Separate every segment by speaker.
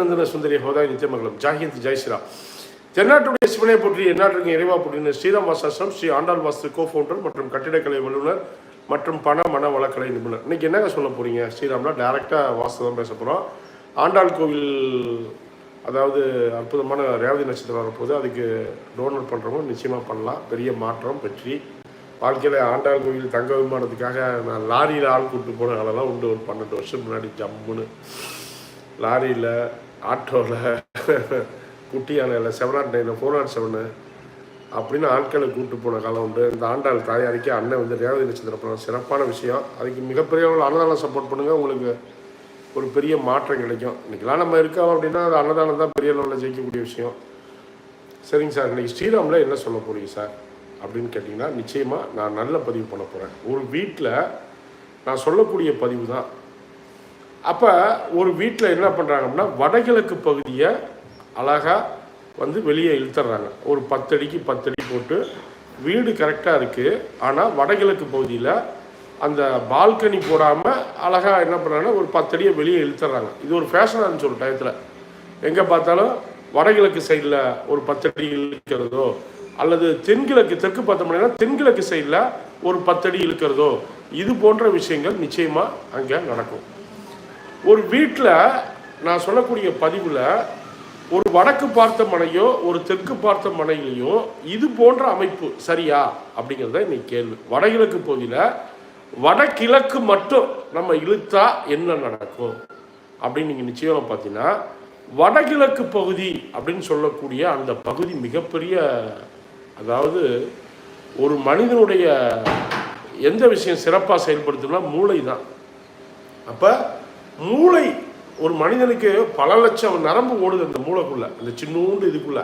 Speaker 1: நந்தன சுந்தரி ஹோதாய் நித்தியமங்கலம். ஜாகிந்த் ஜெய்ஸ்ரா தென்னாட்டுடைய சிவனை போற்றி எந்நாட்டிற்கு இறைவா போற்றின ஸ்ரீராம் வாசாசம் ஸ்ரீ ஆண்டாள் வாஸ்து கோ ஃபவுண்டர் மற்றும் கட்டிடக்கலை வல்லுநர் மற்றும் பண மன வளக்கலை நிபுணர். இன்னைக்கு என்னங்க சொல்ல போறீங்க? ஸ்ரீராம்ல டைரக்டாக வாஸ்து தான் பேச போகிறோம் ஆண்டாள் கோவில் அதாவது அற்புதமான ரேவதி நட்சத்திரம் வரும்போது அதுக்கு டோனர் பண்ணுறவங்க நிச்சயமாக பண்ணலாம். பெரிய மாற்றம் வெற்றி. வாழ்க்கையில் ஆண்டாள் கோவில் தங்க விமானத்துக்காக நான் லாரியில் ஆள் கூப்பிட்டு போன ஆளெல்லாம் உண்டு. ஒரு பன்னெண்டு வருஷம் முன்னாடி ஜம்முன்னு. லாரியில் ஆட்டோவில் குட்டி யானையில் செவன் நாட் நைனில் ஃபோர் நாட் செவனு அப்படின்னு ஆட்களை கூப்பிட்டு போன காலம் உண்டு. இந்த ஆண்டாள் தாயாரிக்கு அண்ணன் வந்து ரேவதி நட்சத்திரம் படம் சிறப்பான விஷயம். அதுக்கு மிகப்பெரிய ஒரு அன்னதானம் சப்போர்ட் பண்ணுங்கள் உங்களுக்கு ஒரு பெரிய மாற்றம் கிடைக்கும். இன்றைக்கெலாம் நம்ம இருக்கோம் அப்படின்னா அது அன்னதானம் தான் பெரிய லெவலில் ஜெயிக்கக்கூடிய விஷயம். சரிங்க சார். இன்றைக்கி ஸ்ரீராமில் என்ன சொல்ல போகிறீங்க சார்? அப்படின்னு கேட்டிங்கன்னா நிச்சயமாக நான் நல்ல பதிவு பண்ண போகிறேன் ஒரு வீட்டில் நான் சொல்லக்கூடிய பதிவு தான். அப்போ ஒரு வீட்டில் என்ன பண்ணுறாங்க அப்படின்னா வடகிழக்கு பகுதியை அழகாக வந்து வெளியே இழுத்துறாங்க. ஒரு பத்தடிக்கு பத்தடி போட்டு வீடு கரெக்டாக இருக்குது ஆனால் வடகிழக்கு பகுதியில் அந்த பால்கனி போடாமல் அழகாக என்ன பண்ணுறாங்கன்னா ஒரு பத்தடியை வெளியே இழுத்துறாங்க. இது ஒரு ஃபேஷனாக இருந்துச்சு ஒரு டயத்தில். எங்கே பார்த்தாலும் வடகிழக்கு சைடில் ஒரு பத்தடி இழுக்கிறதோ அல்லது தென்கிழக்கு தெற்கு பார்த்தோம்னா தென்கிழக்கு சைடில் ஒரு பத்தடி இழுக்கிறதோ இது போன்ற விஷயங்கள் நிச்சயமாக அங்கே நடக்கும். ஒரு வீட்டில் நான் சொல்லக்கூடிய பதிவில் ஒரு வடக்கு பார்த்த மனையோ ஒரு தெற்கு பார்த்த மனையிலையோ இது போன்ற அமைப்பு சரியா? அப்படிங்கிறத இன்னைக்கு கேள்வி. வடகிழக்கு பகுதியில் வடகிழக்கு மட்டும் நம்ம இழுத்தா என்ன நடக்கும்? அப்படின்னு நீங்கள் நிச்சயமாக பார்த்தீங்கன்னா வடகிழக்கு பகுதி அப்படின்னு சொல்லக்கூடிய அந்த பகுதி மிகப்பெரிய அதாவது ஒரு மனிதனுடைய எந்த விஷயம் சிறப்பாக செயல்படுத்தணும்னா மூளை தான் அப்போ மூளை ஒரு மனிதனுக்கு பல லட்சம் நரம்பு ஓடுது அந்த மூளைக்குள்ள அந்த சின்னூண்டு இதுக்குள்ள.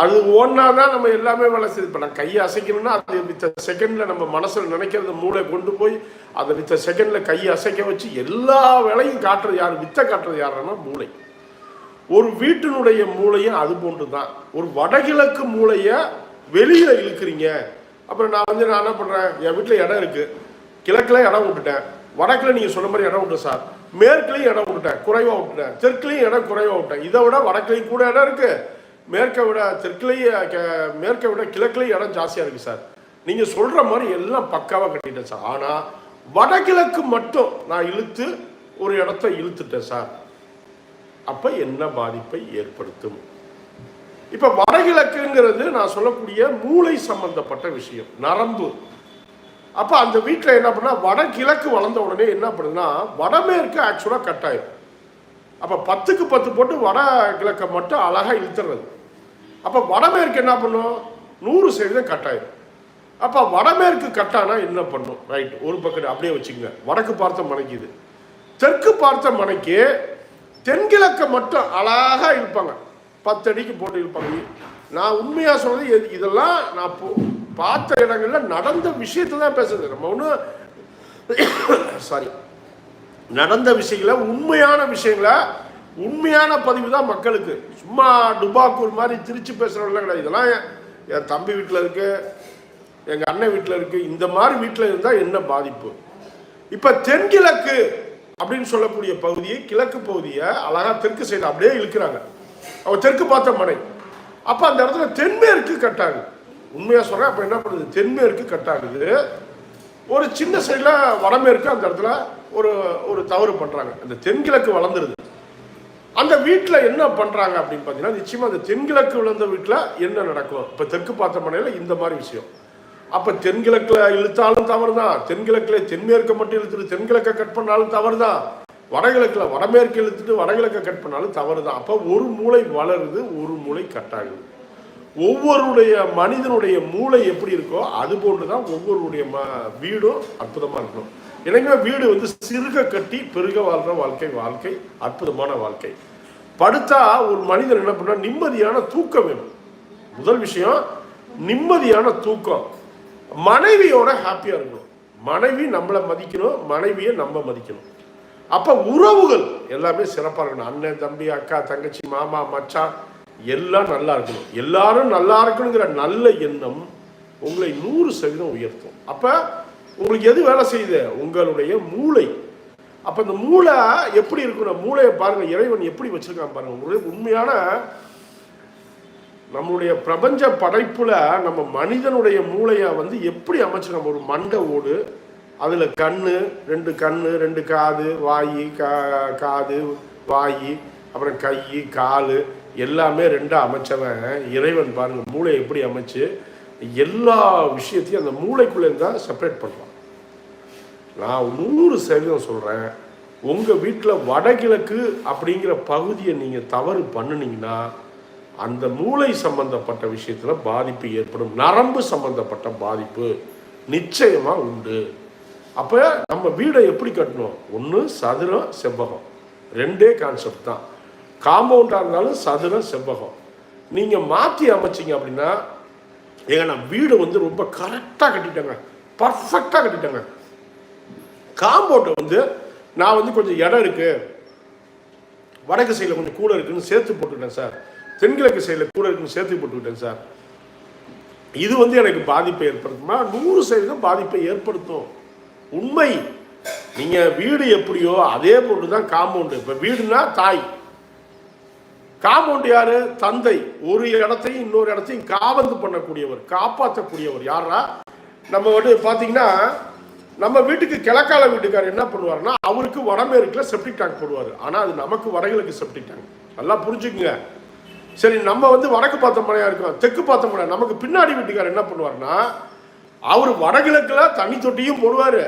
Speaker 1: அது ஓடினா தான் நம்ம எல்லாமே வேலை செய்யுது. இப்போ நான் கையை அசைக்கணும்னா அது வித்த செகண்டில் நம்ம மனசில் நினைக்கிறத மூளை கொண்டு போய் அதை வித்த செகண்டில் கையை அசைக்க வச்சு எல்லா வேலையும் காட்டுறது யார்? வித்த காட்டுறது யாருன்னா மூளை. ஒரு வீட்டினுடைய மூளையும் அது போன்று தான் ஒரு வடகிழக்கு மூளையை வெளியில் இழுக்கிறீங்க. அப்புறம் நான் வந்து நான் என்ன பண்ணுறேன் என் வீட்டில் இடம் இருக்குது கிழக்கில் இடம் விட்டுட்டேன் வடக்கில் நீங்கள் சொன்ன மாதிரி இடம் விட்டு சார். மேற்குலையும் இடம் விட்டுட்டேன் குறைவாக விட்டுட்டேன். தெற்குலையும் இடம் குறைவாக விட்டேன். இதை விட வடக்குலையும் கூட இடம் இருக்குது மேற்கை விட தெற்குலையும் மேற்கை விட கிழக்குலையும் இடம் ஜாஸ்தியாக இருக்குது சார். நீங்கள் சொல்கிற மாதிரி எல்லாம் பக்காவாக கட்டிட்டேன் சார். ஆனால் வடகிழக்கு மட்டும் நான் இழுத்து ஒரு இடத்த இழுத்துட்டேன் சார். அப்போ என்ன பாதிப்பை ஏற்படுத்தும்? இப்போ வடகிழக்குங்கிறது நான் சொல்லக்கூடிய மூளை சம்பந்தப்பட்ட விஷயம். நரம்பு. அப்போ அந்த வீட்டில் என்ன பண்ணால் வடகிழக்கு வளர்ந்த உடனே என்ன பண்ணுதுன்னா வடமேற்கு ஆக்சுவலாக கட் ஆயிடும் அப்போ பத்துக்கு பத்து போட்டு வட கிழக்கை மட்டும் அழகாக இழுத்துறது. அப்போ வடமேற்கு என்ன பண்ணும்? நூறு சதவீதம் கட் ஆயிடும் அப்போ வடமேற்கு கட்டானா என்ன பண்ணும்? ரைட் ஒரு பக்கம் அப்படியே வச்சுக்கோங்க. வடக்கு பார்த்த மனைக்குது தெற்கு பார்த்த மனைக்கு தென்கிழக்கை மட்டும் அழகாக இழுப்பாங்க. பத்தடிக்கு போட்டு இழுப்பாங்க. நான் உண்மையாக சொல்கிறது இதெல்லாம் நான் போ- பார்த்த இடங்கள்ல நடந்த விஷயத்தை தான் பேசுறது. நம்ம ஒன்றும் சாரி நடந்த விஷயங்கள உண்மையான விஷயங்களை உண்மையான பதிவு தான் மக்களுக்கு. சும்மா டுபாக்கூர் மாதிரி திருச்சி பேசுகிறவங்களாம் கிடையாது. இதெல்லாம் என் தம்பி வீட்டில் இருக்கு எங்கள் அண்ணன் வீட்டில் இருக்கு. இந்த மாதிரி வீட்டில் இருந்தால் என்ன பாதிப்பு? இப்போ தென்கிழக்கு அப்படின்னு சொல்லக்கூடிய பகுதியை கிழக்கு பகுதியை அழகா தெற்கு சைடு அப்படியே இழுக்கிறாங்க. அவ தெற்கு பார்த்த மனை அப்போ அந்த இடத்துல தென்மேற்கு கட்டாங்க உண்மையாக சொல்கிறேன் அப்போ என்ன பண்ணுது? தென்மேற்கு கட் ஆகுது ஒரு சின்ன சைடில் வடமேற்கு அந்த இடத்துல ஒரு ஒரு தவறு பண்ணுறாங்க அந்த தென்கிழக்கு வளர்ந்துருது. அந்த வீட்டில் என்ன பண்ணுறாங்க அப்படின்னு பார்த்தீங்கன்னா நிச்சயமாக அந்த தென்கிழக்கு விழுந்த வீட்டில் என்ன நடக்கும்? இப்போ தெற்கு பார்த்த மனையில் இந்த மாதிரி விஷயம். அப்போ தென்கிழக்கில் இழுத்தாலும் தவறு தான் தென்கிழக்கில் தென்மேற்கை மட்டும் இழுத்துட்டு தென்கிழக்கை கட் பண்ணாலும் தவறு தான் வடகிழக்கில் வடமேற்கு இழுத்துட்டு வடகிழக்கை கட் பண்ணாலும் தவறு தான் அப்போ ஒரு மூளை வளருது ஒரு மூளை கட் ஆகுது ஒவ்வொருடைய மனிதனுடைய மூளை எப்படி இருக்கோ அது போன்று தான் ஒவ்வொருடைய ம வீடும் அற்புதமாக இருக்கணும். எனவே வீடு வந்து சிறுக கட்டி பெருக வாழ்ற வாழ்க்கை வாழ்க்கை அற்புதமான வாழ்க்கை. படுத்தா ஒரு மனிதன் என்ன பண்ணா நிம்மதியான தூக்கம் வேணும். முதல் விஷயம் நிம்மதியான தூக்கம். மனைவியோட ஹாப்பியாக இருக்கணும். மனைவி நம்மளை மதிக்கணும் மனைவியை நம்ம மதிக்கணும். அப்போ உறவுகள் எல்லாமே சிறப்பாக இருக்கணும். அண்ணன் தம்பி அக்கா தங்கச்சி மாமா மச்சான் எல்லாம் நல்லா இருக்கணும். எல்லாரும் நல்லா இருக்கணுங்கிற நல்ல எண்ணம் உங்களை நூறு சதவீதம் உயர்த்தும். அப்போ உங்களுக்கு எது வேலை செய்யுது? உங்களுடைய மூளை. அப்போ இந்த மூளை எப்படி இருக்கணும் மூளையை பாருங்கள் இறைவன் எப்படி வச்சுருக்கான் பாருங்கள் உங்களுடைய உண்மையான நம்மளுடைய பிரபஞ்ச படைப்பில் நம்ம மனிதனுடைய மூளையை வந்து எப்படி அமைச்சிருக்கோம் ஒரு மண்டை ஓடு. அதில் கண் ரெண்டு கண் ரெண்டு காது வாய் கா காது வாய் அப்புறம் கை கால். எல்லாமே ரெண்டாக அமைச்சவன். இறைவன் பாருங்கள் மூளையை எப்படி அமைச்சு எல்லா விஷயத்தையும் அந்த மூளைக்குள்ளே தான் செப்பரேட் பண்ணுறான் நான் நூறு சதவீதம் சொல்கிறேன் உங்கள் வீட்டில் வடகிழக்கு அப்படிங்கிற பகுதியை நீங்கள் தவறு பண்ணுனீங்கன்னா அந்த மூளை சம்பந்தப்பட்ட விஷயத்தில் பாதிப்பு ஏற்படும். நரம்பு சம்பந்தப்பட்ட பாதிப்பு நிச்சயமாக உண்டு. அப்போ நம்ம வீடை எப்படி கட்டணும்? ஒன்று சதுரம் செவ்வகம். ரெண்டே கான்செப்ட் தான். காம்பவுண்டாக இருந்தாலும் சதுரம் செவ்வகம். நீங்கள் மாற்றி அமைச்சிங்க அப்படின்னா ஏங்க நான் வீடு வந்து ரொம்ப கரெக்டாக கட்டிட்டேங்க. பர்ஃபெக்டாக கட்டிட்டேங்க. காம்பவுண்டை வந்து நான் வந்து கொஞ்சம் இடம் இருக்குது வடக்கு சைடில் கொஞ்சம் கூட இருக்குன்னு சேர்த்து போட்டுக்கிட்டேன் சார். தென்கிழக்கு சைடில் கூட இருக்குன்னு சேர்த்து போட்டுக்கிட்டேன் சார். இது வந்து எனக்கு பாதிப்பை ஏற்படுத்துமா? நூறு சதவீதம் பாதிப்பை ஏற்படுத்தும். உண்மை. நீங்கள் வீடு எப்படியோ அதே போட்டு தான் காம்பவுண்டு. இப்போ வீடுனா தாய். காம்பவுண்ட் யாரு? தந்தை. ஒரு இடத்தையும் இன்னொரு இடத்தையும் காவந்து பண்ணக்கூடியவர் காப்பாற்றக்கூடியவர் யாரா நம்ம வந்து பார்த்தீங்கன்னா நம்ம வீட்டுக்கு கிழக்கால வீட்டுக்காரர் என்ன பண்ணுவாருன்னா அவருக்கு வடமேற்குல செப்டிக் டேங்க் போடுவார். ஆனால் அது நமக்கு வடகிழக்கு செப்டிக் டேங்க் நல்லா புரிஞ்சுக்குங்க. சரி நம்ம வந்து வடக்கு பார்த்த மனையாக இருக்கோம் தெற்கு பார்த்த மனை நமக்கு பின்னாடி வீட்டுக்காரர் என்ன பண்ணுவாருன்னா அவர் வடகிழக்கில் தண்ணி தொட்டியும் போடுவார்.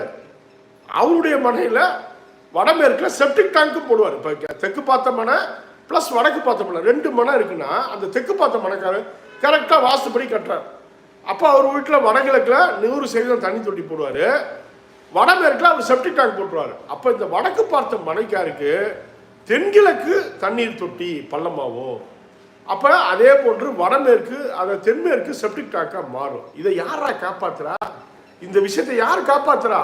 Speaker 1: அவருடைய மனையில் வடமேற்கில் செப்டிக் டேங்க்கும் போடுவார். இப்போ தெற்கு பார்த்த மனை ப்ளஸ் வடக்கு பார்த்த மனை ரெண்டு மனை இருக்குன்னா அந்த தெற்கு பார்த்த மனைக்காரர் கரெக்டாக வாஸ்துப்படி கட்டுறார். அப்போ அவர் வீட்டில் வடகிழக்கில் நூறு சதவீதம் தண்ணி தொட்டி போடுவார். வடமேற்கில் அவர் செப்டிக் டேங்க் போட்டுருவார். அப்போ இந்த வடக்கு பார்த்த மனைக்காருக்கு தென்கிழக்கு தண்ணீர் தொட்டி பள்ளமாகும். அப்போ அதே போன்று வடமேற்கு அதை தென்மேற்கு செப்டிக் டேங்காக மாறும். இதை யாரா காப்பாத்துறா? இந்த விஷயத்தை யார் காப்பாத்துறா?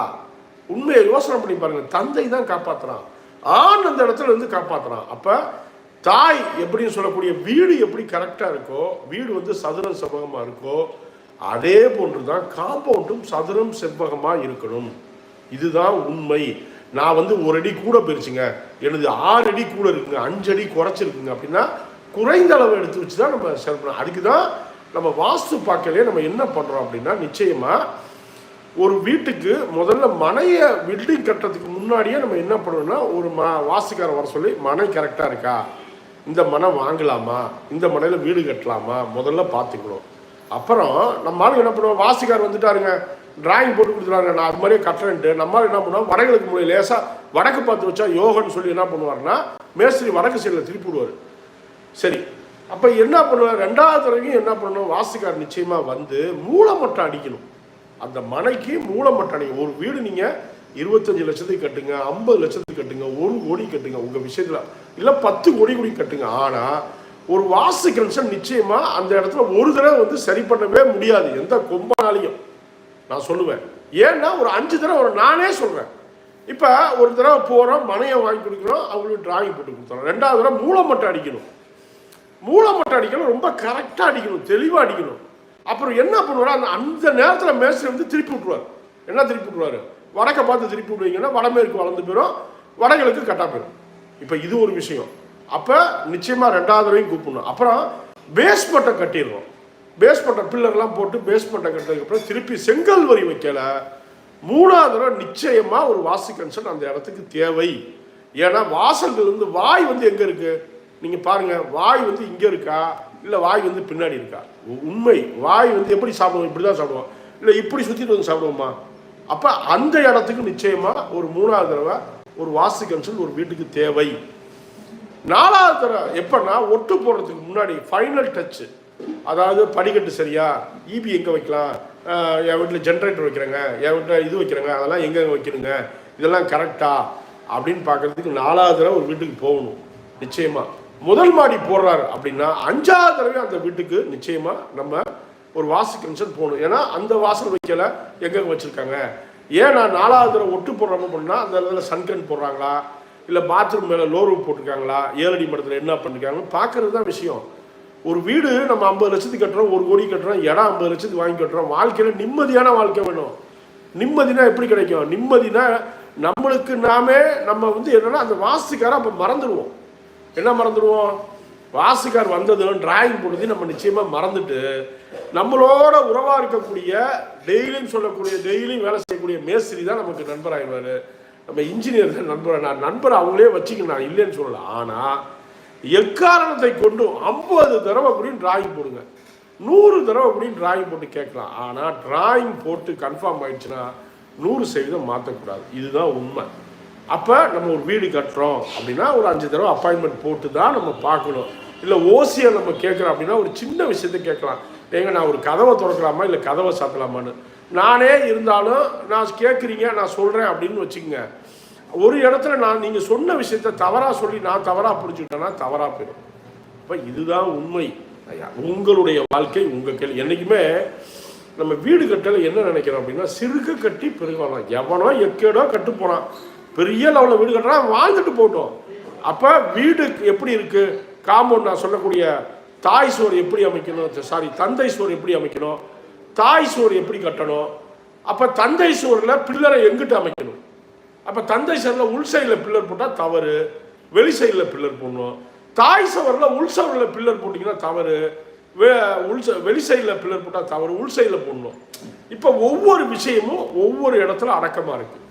Speaker 1: உண்மையை யோசனை பண்ணி பாருங்க. தந்தை தான் காப்பாத்துறான். ஆண் அந்த இடத்துல இருந்து காப்பாத்துறான். அப்போ தாய் எப்படின்னு சொல்லக்கூடிய வீடு எப்படி கரெக்டாக இருக்கோ வீடு வந்து சதுரம் செவ்வகமாக இருக்கோ அதே போன்று தான் காம்பவுண்டும் சதுரம் செவ்வகமாக இருக்கணும். இதுதான் உண்மை. நான் வந்து ஒரு அடி கூட போயிருச்சுங்க எனது ஆறு அடி கூட இருக்குங்க. அஞ்சு அடி குறைச்சிருக்குங்க அப்படின்னா குறைந்த அளவு எடுத்து வச்சு தான் நம்ம செயல்படணும் அதுக்கு தான் நம்ம வாஸ்து பார்க்கலே நம்ம என்ன பண்ணுறோம் அப்படின்னா நிச்சயமாக ஒரு வீட்டுக்கு முதல்ல மனையை பில்டிங் கட்டுறதுக்கு முன்னாடியே நம்ம என்ன பண்ணணும்னா ஒரு ம வாஸ்துக்காரன் வர சொல்லி மனை கரெக்டாக இருக்கா? இந்த மனை வாங்கலாமா? இந்த மனையில் வீடு கட்டலாமா? முதல்ல பார்த்துக்கணும். அப்புறம் நம்ம ஆளுங்க என்ன பண்ணுவோம்? வாசிக்கார் வந்துட்டாருங்க. டிராயிங் போட்டு கொடுத்துருவாங்க நான் அது மாதிரியே கட்டுறேன்ட்டு நம்மளால என்ன பண்ணுவோம்? வடகிழக்கு மூலை லேசாக வடக்கு பார்த்து வச்சா யோகன்னு சொல்லி என்ன பண்ணுவாருன்னா மேஸ்திரி வடக்கு சைடில் திருப்பி விடுவார். சரி. அப்போ என்ன பண்ணுவார்? ரெண்டாவது தடவையும் என்ன பண்ணணும்? வாசிக்கார் நிச்சயமாக வந்து மூலமட்டம் அடிக்கணும். அந்த மனைக்கு மூலமட்டம் அடிக்கணும் ஒரு வீடு நீங்கள் இருபத்தஞ்சு லட்சத்துக்கு கட்டுங்க ஐம்பது லட்சத்துக்கு கட்டுங்க ஒரு கோடி கட்டுங்க. உங்கள் விஷயத்தில் இல்லை பத்து கோடி கோடி கட்டுங்க. ஆனால் ஒரு வாஸ்து கன்சன் நிச்சயமாக அந்த இடத்துல ஒரு தடவை வந்து சரி பண்ணவே முடியாது. எந்த கொம்பனாலையும். நான் சொல்லுவேன். ஏன்னா ஒரு அஞ்சு தடவை ஒரு நானே சொல்கிறேன் இப்போ ஒரு தடவை போகிறோம் மனையை வாங்கி கொடுக்குறோம் அவங்களுக்கு டிராயிங் போட்டு கொடுத்துறோம். ரெண்டாவது தடவை மூலமட்டம் அடிக்கணும். மூலமட்டம் அடிக்கணும் ரொம்ப கரெக்டாக அடிக்கணும் தெளிவாக அடிக்கணும். அப்புறம் என்ன பண்ணுவார் அந்த அந்த நேரத்தில் மேஸ்திரி வந்து திருப்பி விட்ருவார் என்ன திருப்பி விட்ருவார் வடக்கை பார்த்து திருப்பி விடுவீங்கன்னா வடமேற்கு வளர்ந்து போயிடும் வடகிழக்கு கட்டாக போயிடும் இப்போ இது ஒரு விஷயம். அப்போ நிச்சயமாக ரெண்டாவது தடவையும் கூப்பிடணும். அப்புறம் பேஸ்மெண்ட்டை கட்டிடுறோம் பேஸ்மெண்ட்டை பில்லர்லாம் போட்டு பேஸ்மெண்ட்டை கட்டினதுக்கப்புறம் திருப்பி செங்கல் வரி வைக்கல. மூணாவது தடவை நிச்சயமாக ஒரு வாசு கன்சல்ட் அந்த இடத்துக்கு தேவை. ஏன்னா வாசல்கள் வாய் வந்து எங்கே இருக்குது நீங்கள் பாருங்கள் வாய் வந்து இங்கே இருக்கா? இல்லை வாய் வந்து பின்னாடி இருக்கா? உண்மை. வாய் வந்து எப்படி சாப்பிடுவோம்? இப்படி தான் சாப்பிடுவோம். இல்லை இப்படி சுற்றிட்டு வந்து சாப்பிடுவோமா? அப்போ அந்த இடத்துக்கு நிச்சயமாக ஒரு மூணாவது தடவை ஒரு வாஸ்து கன்சல் ஒரு வீட்டுக்கு தேவை. நாலாவது தடவை எப்பன்னா ஒட்டு போடுறதுக்கு முன்னாடி ஃபைனல் டச்சு அதாவது படிக்கட்டு சரியா? இபி எங்கே வைக்கலாம்? என் வீட்டில் ஜென்ரேட்டர் வைக்கிறேங்க. என் வீட்டில் இது வைக்கிறேங்க. அதெல்லாம் எங்கே வைக்கணுங்க? இதெல்லாம் கரெக்டா அப்படின்னு பார்க்குறதுக்கு நாலாவது தடவை ஒரு வீட்டுக்கு போகணும். நிச்சயமாக முதல் மாடி போடுறாரு அப்படின்னா அஞ்சாவது தடவை அந்த வீட்டுக்கு நிச்சயமாக நம்ம ஒரு வாசு கன்சல் போகணும். ஏன்னா அந்த வாசல் வைக்கல எங்கெங்கே வச்சுருக்காங்க? ஏன் நான் நாலாவது தடவை ஒட்டு போடுறாம அப்படின்னா அந்த இடத்துல சன்கன் போடுறாங்களா? இல்லை பாத்ரூம் மேலே லோ ரூப் போட்டிருக்காங்களா? ஏழடி மடத்தில் என்ன பண்ணிருக்காங்கன்னு பார்க்கறது தான் விஷயம். ஒரு வீடு நம்ம ஐம்பது லட்சத்துக்கு கட்டுறோம் ஒரு கோடி கட்டுறோம் இடம் ஐம்பது லட்சத்துக்கு வாங்கி கட்டுறோம். வாழ்க்கையில் நிம்மதியான வாழ்க்கை வேணும். நிம்மதினா எப்படி கிடைக்கும்? நிம்மதினா நம்மளுக்கு நாமே நம்ம வந்து என்னன்னா அந்த வாஸ்துக்காரை அப்போ மறந்துடுவோம். என்ன மறந்துடுவோம்? வாசுகார் வந்ததும் டிராயிங் போடுறது நம்ம நிச்சயமாக மறந்துட்டு நம்மளோட உறவாக இருக்கக்கூடிய டெய்லியும் சொல்லக்கூடிய டெய்லியும் வேலை செய்யக்கூடிய மேஸ்திரி தான் நமக்கு நண்பராகிடுவாரு நம்ம இன்ஜினியர் தான் நண்பர் நான் நண்பர் அவங்களே வச்சுக்க நான் இல்லைன்னு சொல்லலை. ஆனால் எக்காரணத்தை கொண்டும் ஐம்பது தடவை கூட டிராயிங் போடுங்க. நூறு தடவை கூட டிராயிங் போட்டு கேட்கலாம். ஆனால் டிராயிங் போட்டு கன்ஃபார்ம் ஆயிடுச்சுன்னா நூறு சதவீதம் மாற்றக்கூடாது இதுதான் உண்மை. அப்போ நம்ம ஒரு வீடு கட்டுறோம் அப்படின்னா ஒரு அஞ்சு தடவை அப்பாயின்மெண்ட் போட்டு தான் நம்ம பார்க்கணும். இல்லை ஓசியை நம்ம கேட்குறோம் அப்படின்னா ஒரு சின்ன விஷயத்த கேட்கலாம். ஏங்க நான் ஒரு கதவை திறக்கலாமா? இல்லை கதவை சாத்தலாமான்னு? நானே இருந்தாலும் நான் கேட்குறீங்க நான் சொல்கிறேன் அப்படின்னு வச்சுக்கோங்க. ஒரு இடத்துல நான் நீங்கள் சொன்ன விஷயத்த தவறாக சொல்லி நான் தவறாக புரிஞ்சுக்கிட்டேன்னா தவறாக போயிடும். அப்போ இதுதான் உண்மை. ஐயா, உங்களுடைய வாழ்க்கை உங்கள் கேள்வி. என்றைக்குமே நம்ம வீடு கட்டல என்ன நினைக்கிறோம் அப்படின்னா சிறுக கட்டி பெருகலாம் எவனோ எக்கேடோ கட்டு போகிறான் பெரிய லெவலில் வீடு கட்டுறான் வாழ்ந்துட்டு போட்டோம் அப்போ வீடு எப்படி இருக்குது காம்பவுண்ட் நான் சொல்லக்கூடிய தாய் சுவர் எப்படி அமைக்கணும்? சாரி தந்தை சுவர் எப்படி அமைக்கணும்? தாய் சுவர் எப்படி கட்டணும்? அப்போ தந்தை சுவரில் பில்லரை எங்கிட்ட அமைக்கணும்? அப்போ தந்தை சுவரில் உள் சைடில் பில்லர் போட்டால் தவறு வெளி சைடில் பில்லர் போடணும். தாய் சவரில் உள் சவரில் பில்லர் போட்டிங்கன்னா தவறு வே உள் வெளி சைடில் பில்லர் போட்டால் தவறு உள் சைடில் போடணும். இப்போ ஒவ்வொரு விஷயமும் ஒவ்வொரு இடத்துல அடக்கமாக இருக்குது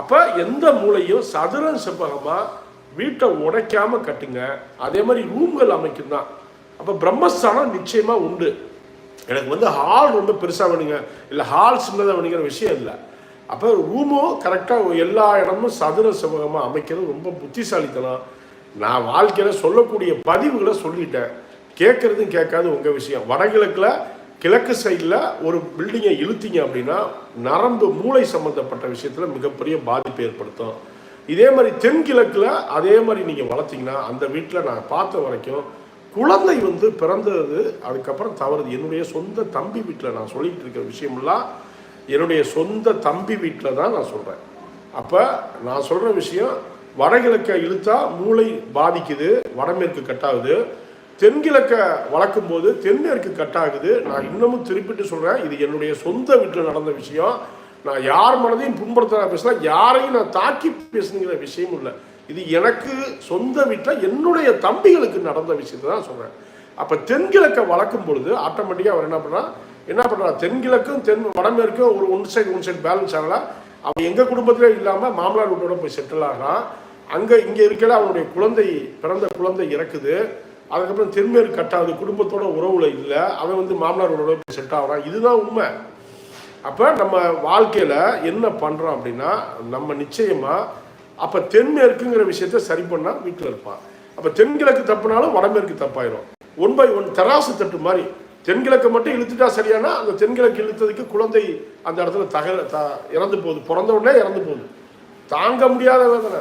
Speaker 1: அப்போ எந்த மூலையும் சதுரம் செவ்வகமாக வீட்டை உடைக்காம கட்டுங்க. அதே மாதிரி ரூம்கள் அமைக்கும் தான் அப்போ பிரம்மஸ்தானம் நிச்சயமாக உண்டு. எனக்கு வந்து ஹால் ரொம்ப பெருசாக வேணுங்க. இல்லை ஹால் சின்னதாக வேணுங்கிற விஷயம் இல்லை. அப்போ ரூமும் கரெக்டாக எல்லா இடமும் சதுர செவ்வகமாக அமைக்கிறது ரொம்ப புத்திசாலித்தனம். நான் வாழ்க்கையில் சொல்லக்கூடிய பதிவுகளை சொல்லிட்டேன். கேட்குறதும் கேட்காது உங்கள் விஷயம். வடகிழக்கில் கிழக்கு சைடில் ஒரு பில்டிங்கை இழுத்தீங்க அப்படின்னா நரம்பு மூளை சம்மந்தப்பட்ட விஷயத்தில் மிகப்பெரிய பாதிப்பு ஏற்படுத்தும். இதே மாதிரி தென்கிழக்கில் அதே மாதிரி நீங்கள் வளர்த்தீங்கன்னா அந்த வீட்டில் நான் பார்த்த வரைக்கும் குழந்தை வந்து பிறந்தது அதுக்கப்புறம் தவறுது. என்னுடைய சொந்த தம்பி வீட்டில் நான் சொல்லிட்டு இருக்கிற விஷயம்லாம் என்னுடைய சொந்த தம்பி வீட்டில் தான் நான் சொல்கிறேன் அப்போ நான் சொல்கிற விஷயம் வடகிழக்கை இழுத்தா மூளை பாதிக்குது வடமேற்கு கட்டாகுது. தென்கிழக்கை வளர்க்கும் போது தென்மேற்கு கட்டாகுது. நான் இன்னமும் திருப்பிட்டு சொல்கிறேன் இது என்னுடைய சொந்த வீட்டில் நடந்த விஷயம். நான் யார் மனதையும் புண்படுத்த பேசல யாரையும் நான் தாக்கி பேசுங்கிற விஷயம் இல்லை. இது எனக்கு சொந்த வீட்டில் என்னுடைய தம்பிகளுக்கு நடந்த விஷயத்தை தான் சொல்கிறேன் அப்போ தென்கிழக்கை வளர்க்கும் பொழுது ஆட்டோமேட்டிக்காக அவர் என்ன பண்ணுறான் என்ன பண்ணுறான் தென்கிழக்கும் தென் வடமேற்கும் ஒரு one side one side balance ஆகலாம் அவன் எங்கள் குடும்பத்திலே இல்லாமல் மாமனார் வீட்டோட போய் செட்டில் ஆகிறான். அங்கே இங்கே இருக்கல அவனுடைய குழந்தை பிறந்த குழந்தை இறக்குது. அதுக்கப்புறம் தென்மேற்கு கட்டாது குடும்பத்தோட உறவுல இல்லை. அவன் வந்து மாமனார் வீட்டோட போய் செட் ஆகிறான். இதுதான் உண்மை. அப்போ நம்ம வாழ்க்கையில் என்ன பண்ணுறோம் அப்படின்னா நம்ம நிச்சயமாக அப்போ தென்மேற்குங்கிற விஷயத்த சரி பண்ணால் வீட்டில் இருப்பான். அப்போ தென்கிழக்கு தப்புனாலும் வடமேற்கு தப்பாயிரும். ஒன் பை ஒன் தராசு தட்டு மாதிரி. தென்கிழக்கு மட்டும் இழுத்துட்டா சரியானா அந்த தென்கிழக்கு இழுத்ததுக்கு குழந்தை அந்த இடத்துல தக த இறந்து போகுது. பிறந்த உடனே இறந்து போகுது. தாங்க முடியாத வேதனை.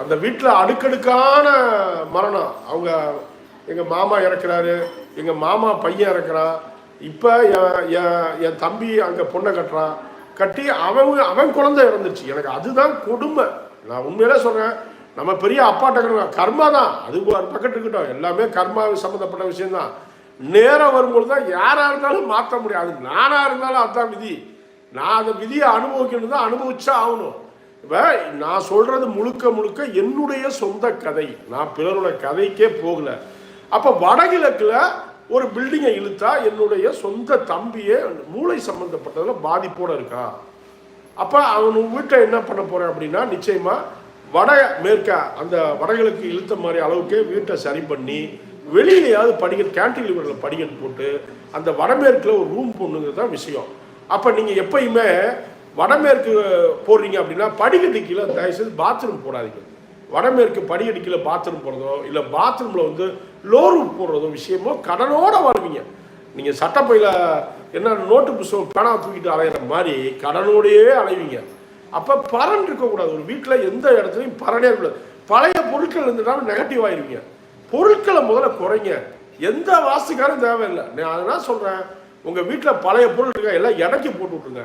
Speaker 1: அந்த வீட்டில் அடுக்கடுக்கான மரணம். அவங்க எங்கள் மாமா இறக்குறாரு எங்கள் மாமா பையன் இறக்குறான். இப்போ என் தம்பி அங்கே பொண்ணை கட்டுறான். கட்டி அவன் அவன் குழந்தை இறந்துருச்சு. எனக்கு அதுதான் கொடுமை. நான் உண்மையிலே சொல்கிறேன் நம்ம பெரிய அப்பாட்ட கர்மா தான். அது ஒரு பக்கத்து இருக்கட்டும். எல்லாமே கர்மா சம்மந்தப்பட்ட விஷயம்தான். நேரம் வரும்பொழுது தான் யாராக இருந்தாலும் மாற்ற முடியாது நானாக இருந்தாலும் அதுதான் விதி. நான் அந்த விதியை அனுபவிக்கணும் தான் அனுபவிச்சா ஆகணும். இப்போ நான் சொல்கிறது முழுக்க முழுக்க என்னுடைய சொந்த கதை. நான் பிறரோட கதைக்கே போகல. அப்போ வடகிழக்கில் ஒரு பில்டிங்கை இழுத்தா என்னுடைய சொந்த தம்பியே மூளை சம்மந்தப்பட்டதில் பாதிப்போடு இருக்கா? அப்போ அவன் வீட்டை என்ன பண்ண போகிறேன் அப்படின்னா நிச்சயமாக வட மேற்க அந்த வடகிழக்கு இழுத்த மாதிரி அளவுக்கு வீட்டை சரி பண்ணி வெளியிலையாவது படிக்கட் கேன்டிலீவரில் படிக்கட் போட்டு அந்த வடமேற்கில் ஒரு ரூம் போடணுங்கிறது தான் விஷயம். அப்போ நீங்கள் எப்பயுமே வடமேற்கு போடுறீங்க அப்படின்னா படிக்கட்டு கீழே தயவுசெய்து பாத்ரூம் போடாதீங்க. வடமேற்கு படிக்கட்டு கீழே பாத்ரூம் போடுறதோ இல்லை பாத்ரூமில் வந்து லோ போடுறதும் விஷயமோ கடனோட வருவீங்க நீங்கள் சட்டப்பையில் என்ன நோட்டு புஸ்தகம் பேனா தூக்கிட்டு அலையிற மாதிரி கடனோடையே அலைவீங்க. அப்போ பரன் இருக்கக்கூடாது. ஒரு வீட்டில் எந்த இடத்துலையும் பரனே இருக்கக்கூடாது பழைய பொருட்கள் இருந்துட்டாலும் நெகட்டிவ் ஆயிருவீங்க. பொருட்களை முதல்ல குறைங்க. எந்த வாஸ்துக்காரும் தேவையில்லை. நான் அதனால் சொல்கிறேன் உங்கள் வீட்டில் பழைய பொருள் இருக்கா எல்லாம் இடைக்கி போட்டு விட்ருங்க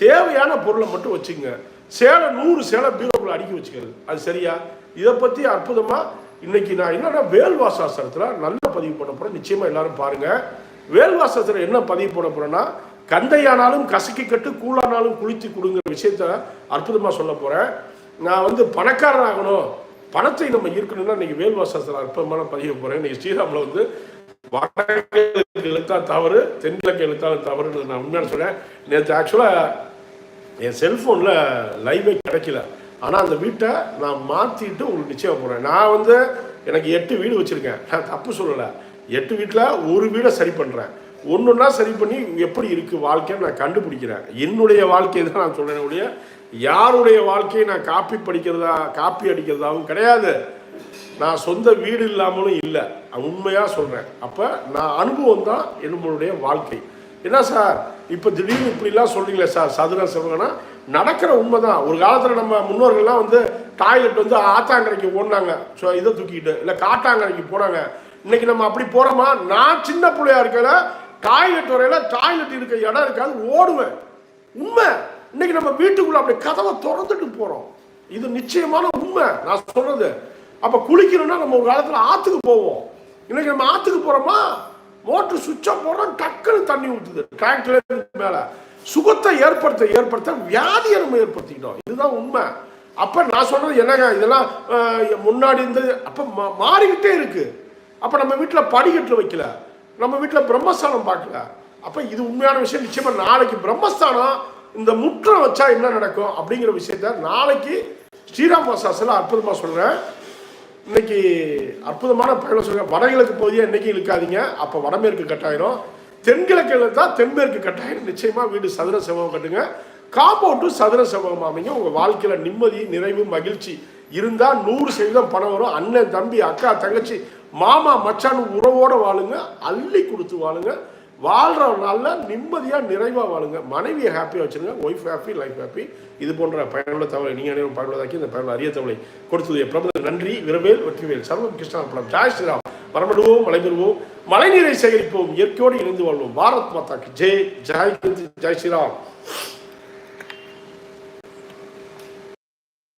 Speaker 1: தேவையான பொருளை மட்டும் வச்சுங்க சேலை நூறு சேலை பீரோக்குள்ள அடுக்கி வச்சுக்கிறது. அது சரியா? இதை பற்றி அற்புதமாக இன்னைக்கு நான் என்னன்னா வேல்வாசாஸ்திரத்தில் நல்ல பதிவு பண்ண போகிறேன் நிச்சயமாக எல்லாரும் பாருங்கள் வேல்வாசாஸ்திரம் என்ன பதிவு பண்ண போகிறேன்னா கந்தையானாலும் கசக்கி கட்டு கூழானாலும் குளித்து கொடுங்கிற விஷயத்த அற்புதமாக சொல்ல போகிறேன் நான் வந்து பணக்காரன் ஆகணும் பணத்தை நம்ம ஈர்க்கணும்னா இன்னைக்கு வேல்வாசத்தில் அற்புதமான பதிவு போகிறேன் இன்னைக்கு ஸ்ரீராமில் வந்து வடகிழக்கு எழுத்தா தவறு தென்கிழக்கு எழுத்தாலும் தவறுன்னு நான் உண்மையான சொல்கிறேன் நேற்று ஆக்சுவலாக என் செல்ஃபோனில் லைவே கிடைக்கல. ஆனால் அந்த வீட்டை நான் மாற்றிட்டு உங்களுக்கு நிச்சயம் போகிறேன் நான் வந்து எனக்கு எட்டு வீடு வச்சுருக்கேன். நான் தப்பு சொல்லலை. எட்டு வீட்டில் ஒரு வீடை சரி பண்ணுறேன் ஒன்றுன்னா சரி பண்ணி எப்படி இருக்குது வாழ்க்கையை நான் கண்டுபிடிக்கிறேன். என்னுடைய வாழ்க்கையை தான் நான் சொல்கிறேன் யாருடைய வாழ்க்கையை நான் காப்பி படிக்கிறதா காப்பி அடிக்கிறதாவும் கிடையாது. நான் சொந்த வீடு இல்லாமலும் இல்லை. உண்மையாக சொல்கிறேன் அப்போ நான் அனுபவம் தான் என்னுடைய வாழ்க்கை. என்ன சார்? இப்போ திடீர்னு இப்படிலாம் சொல்கிறீங்களே சார் சதுர சிவகனா? நடக்கிற உண்மை தான் ஒரு காலத்தில் நம்ம முன்னோர்கள்லாம் வந்து டாய்லெட் வந்து ஆத்தாங்கரைக்கு ஓடினாங்க. ஸோ இதை தூக்கிட்டு இல்லை காட்டாங்கரைக்கு போனாங்க. இன்னைக்கு நம்ம அப்படி போகிறோமா நான் சின்ன பிள்ளையா இருக்கல டாய்லெட் வரையில டாய்லெட் இருக்க இடம் இருக்காது ஓடுவேன். உண்மை. இன்னைக்கு நம்ம வீட்டுக்குள்ள அப்படி கதவை திறந்துட்டு போகிறோம் இது நிச்சயமான உண்மை. நான் சொல்றது. அப்போ குளிக்கணும்னா நம்ம ஒரு காலத்தில் ஆற்றுக்கு போவோம். இன்னைக்கு நம்ம ஆற்றுக்கு போகிறோமா மோட்டர் சுவிட்சா போகிறோம் டக்குன்னு தண்ணி ஊற்றுது டேங்க்ல மேலே. சுகத்தை ஏற்படுத்த ஏற்படுத்த வியாதியை நம்ம ஏற்படுத்திக்கிட்டோம். இதுதான் உண்மை. அப்போ நான் சொன்னது என்னங்க? இதெல்லாம் முன்னாடி இருந்தது அப்போ மா- மாறிக்கிட்டே இருக்குது அப்போ நம்ம வீட்டில் படிக்கட்டில் வைக்கல. நம்ம வீட்டில் பிரம்மஸ்தானம் பார்க்கல. அப்போ இது உண்மையான விஷயம். நிச்சயமாக நாளைக்கு பிரம்மஸ்தானம் இந்த முற்றம் வச்சா என்ன நடக்கும் அப்படிங்கிற விஷயத்த நாளைக்கு ஸ்ரீராம் வாசாசில் அற்புதமாக சொல்கிறேன் இன்னைக்கு அற்புதமான பயணம் சொல்கிறேன் வடகிழக்கு பகுதியாக இன்றைக்கி இழுக்காதீங்க. அப்போ வடமேற்கு கட்டாயிரும். தென்கிழக்கில் இழுத்தா தென்மேற்கு கட்டாயம். நிச்சயமாக வீடு சதுர செவகம் கட்டுங்க. காம்பவுண்டும் சதுர செவகம் அமைங்க. உங்கள் வாழ்க்கையில் நிம்மதி நிறைவு மகிழ்ச்சி இருந்தால் நூறு சதவீதம் பணம் வரும். அண்ணன் தம்பி அக்கா தங்கச்சி மாமா மச்சான் உறவோடு வாழுங்க. அள்ளி கொடுத்து வாழுங்க. வாழ்கிற நாளில் நிம்மதியாக நிறைவாக வாழுங்க. மனைவியை ஹாப்பியாக வச்சிருங்க. ஒய்ஃப் ஹாப்பி லைஃப் ஹாப்பி இது போன்ற பயனுள்ள தகவலை நீங்கள் அனைவரும் பயனுள்ளதாக்கி இந்த பயனுள்ள அரிய தகவலை கொடுத்தது பிரபல நன்றி. விரவேல் வெற்றிவேல். சர்வம் கிருஷ்ணாபுரம் ஜாய் ஸ்ரீராம். மரமிடுவோம் மழை பெறுவோம் மழைநீரை சேகரிப்போம் இயற்கையோடு இணைந்து வாழ்வோம். பாரத் மாதாக்கு ஜெய். ஜாய் ஜெய் ஸ்ரீராம்.